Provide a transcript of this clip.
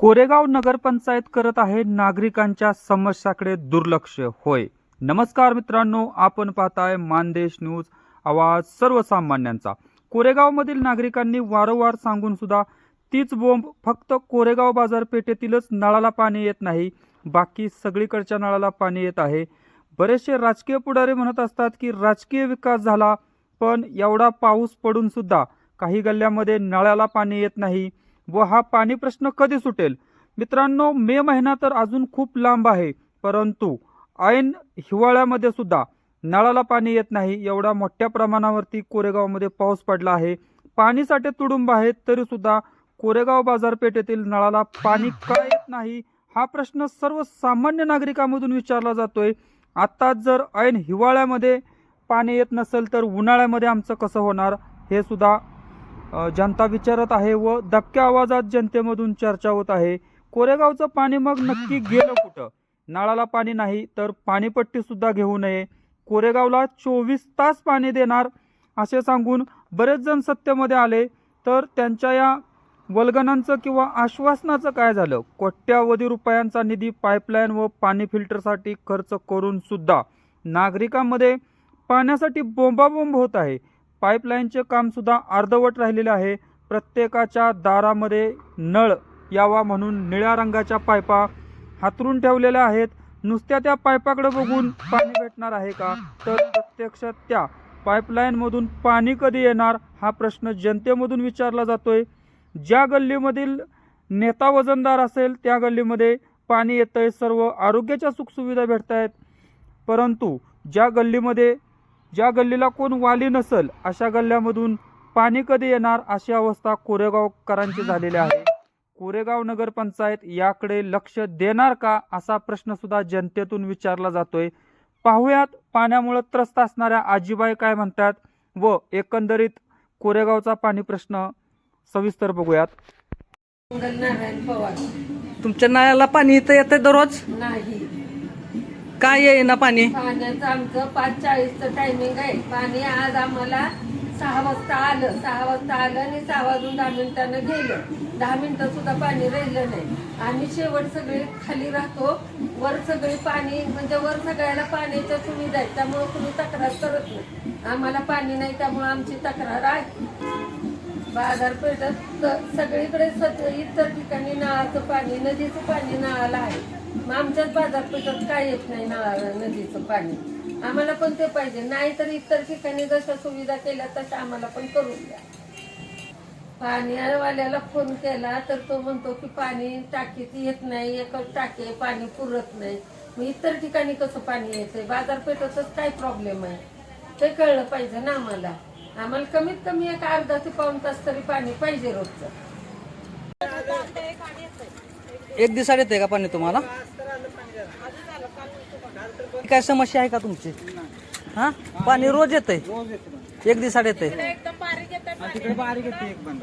कोरेगाव नगरपंचायत करत आहे नागरिकांच्या समस्याकडे दुर्लक्ष. होय. नमस्कार मित्रांनो आपण पाहताय मानदेश न्यूज आवाज सर्वसामान्यांचा. कोरेगावमधील नागरिकांनी वारंवार सांगून सुद्धा तीच बोंब फक्त कोरेगाव बाजारपेठेतीलच नळाला पाणी येत नाही बाकी सगळीकडच्या नळाला पाणी येत आहे. बरेचसे राजकीय पुढारी म्हणत असतात की राजकीय विकास झाला पण एवढा पाऊस पडून सुद्धा काही गल्ल्यामध्ये नळाला पाणी येत नाही. व हा पाणी प्रश्न कधी सुटेल? मित्रांनो मे महिना तर अजून खूप लांब आहे परंतु ऐन हिवाळ्यामध्ये सुद्धा नळाला पाणी येत नाही. एवढा मोठ्या प्रमाणावरती कोरेगावमध्ये पाऊस पडला आहे. पाणीसाठी तुडुंब आहेत तरीसुद्धा कोरेगाव बाजारपेठेतील नळाला पाणी का येत नाही? हा प्रश्न सर्वसामान्य नागरिकांमधून विचारला जातोय. आता जर ऐन हिवाळ्यामध्ये पाणी येत नसेल तर उन्हाळ्यामध्ये आमचं कसं होणार? हे सुद्धा जनता विचारत आहे व दबक्या आवाजात जनतेमधून चर्चा होत आहे. कोरेगावचं पाणी मग नक्की गेलं कुठं? नळाला पाणी नाही तर पाणीपट्टी सुद्धा घेऊ नये. कोरेगावला चोवीस तास पाणी देणार असे सांगून बरेच जण सत्तेमध्ये आले. तर त्यांच्या या वल्गनांचं किंवा आश्वासनाचं काय झालं? कोट्यावधी रुपयांचा निधी पाईपलाईन व पाणी फिल्टरसाठी खर्च करून सुद्धा नागरिकांमध्ये पाण्यासाठी बोंबाबोंब होत आहे. पाईपलाईनचे कामसुद्धा अर्धवट राहिलेले आहे. प्रत्येकाच्या दारामध्ये नळ यावा म्हणून निळ्या रंगाच्या पायपा हातरून ठेवलेल्या आहेत. नुसत्या त्या पायपाकडे बघून पाणी भेटणार आहे का? तर प्रत्यक्षात त्या पाईपलाईनमधून पाणी कधी येणार? हा प्रश्न जनतेमधून विचारला जातोय. ज्या गल्लीमधील नेता वजनदार असेल त्या गल्लीमध्ये पाणी येतंय. सर्व आरोग्याच्या सुखसुविधा भेटत आहेत परंतु ज्या गल्लीमध्ये ज्या गल्लीला कोण वाली नसल अशा गल्ल्यामधून पाणी कधी येणार अशी अवस्था कोरेगावकरांची झालेली आहे. कोरेगाव नगरपंचायत याकडे लक्ष देणार का असा प्रश्न सुद्धा जनतेतून विचारला जातोय. पाहुयात पाण्यामुळे त्रस्त असणाऱ्या आजीबाई काय म्हणतात व एकंदरीत कोरेगावचा पाणी प्रश्न सविस्तर बघूयात. मंगल नारायण पवार. तुमच्या नळाला पाणी इथं येतं दररोज? नाही. काय येईना पाणी? पाण्याचं आमचं पाच चाळीसचं टायमिंग आहे. पाणी आज आम्हाला सहा वाजता आलं. सहा वाजता आलं आणि सहा वाजून दहा मिनिटानं गेलं. दहा मिनिटं सुद्धा पाणी राहिलं नाही. आम्ही शेवट सगळे खाली राहतो. वर सगळे पाणी म्हणजे वर सगळ्याला पाण्याच्या सुविधा आहेत. त्यामुळं कुणी तक्रार करत नाही. आम्हाला पाणी नाही त्यामुळं आमची तक्रार आहे. बाजारपेठात सगळीकडे इतर ठिकाणी नळाचं पाणी नदीचं पाणी नळाला आहे. मग आमच्याच बाजारपेठात काय येत नाही नळाला नदीचं पाणी? आम्हाला पण ते पाहिजे. नाही तर इतर ठिकाणी जशा सुविधा केल्या तशा आम्हाला पण करून द्या. पाणीवाल्याला फोन केला तर तो म्हणतो की पाणी टाकीत येत नाही एक टाकी पाणी पुरत नाही. मग इतर ठिकाणी कसं पाणी येतंय? बाजारपेठातच काय प्रॉब्लेम आहे? ते कळलं पाहिजे ना आम्हाला. आम्हाला कमीत कमी एक अर्धा ते पाऊण तास तरी पाणी पाहिजे रोजचं. एक दिवसात येते का पाणी तुम्हाला? काय समस्या आहे का तुमची? हा? पाणी रोज येते एक दिवसात येते तिकडे बारीक येते एक बंद.